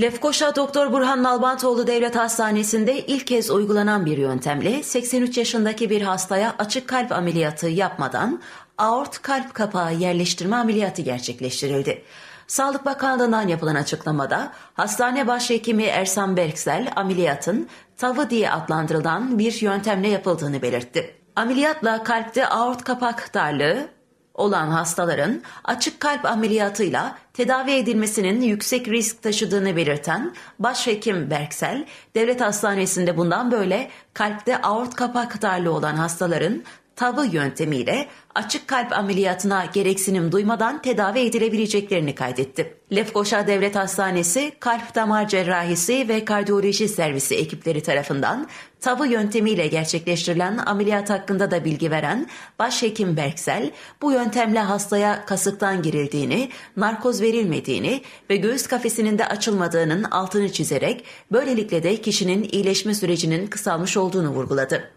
Lefkoşa Doktor Burhan Nalbantoğlu Devlet Hastanesi'nde ilk kez uygulanan bir yöntemle 83 yaşındaki bir hastaya açık kalp ameliyatı yapmadan aort kalp kapağı yerleştirme ameliyatı gerçekleştirildi. Sağlık Bakanlığı'ndan yapılan açıklamada hastane başhekimi Ersan Berksel ameliyatın tavı diye adlandırılan bir yöntemle yapıldığını belirtti. Ameliyatla kalpte aort kapak darlığı, olan hastaların açık kalp ameliyatıyla tedavi edilmesinin yüksek risk taşıdığını belirten Başhekim Berksel, devlet hastanesinde bundan böyle kalpte aort kapak darlığı olan hastaların tavı yöntemiyle açık kalp ameliyatına gereksinim duymadan tedavi edilebileceklerini kaydetti. Lefkoşa Devlet Hastanesi Kalp Damar Cerrahisi ve Kardiyoloji Servisi ekipleri tarafından tavı yöntemiyle gerçekleştirilen ameliyat hakkında da bilgi veren Başhekim Berksel, bu yöntemle hastaya kasıktan girildiğini, narkoz verilmediğini ve göğüs kafesinin de açılmadığının altını çizerek böylelikle de kişinin iyileşme sürecinin kısalmış olduğunu vurguladı.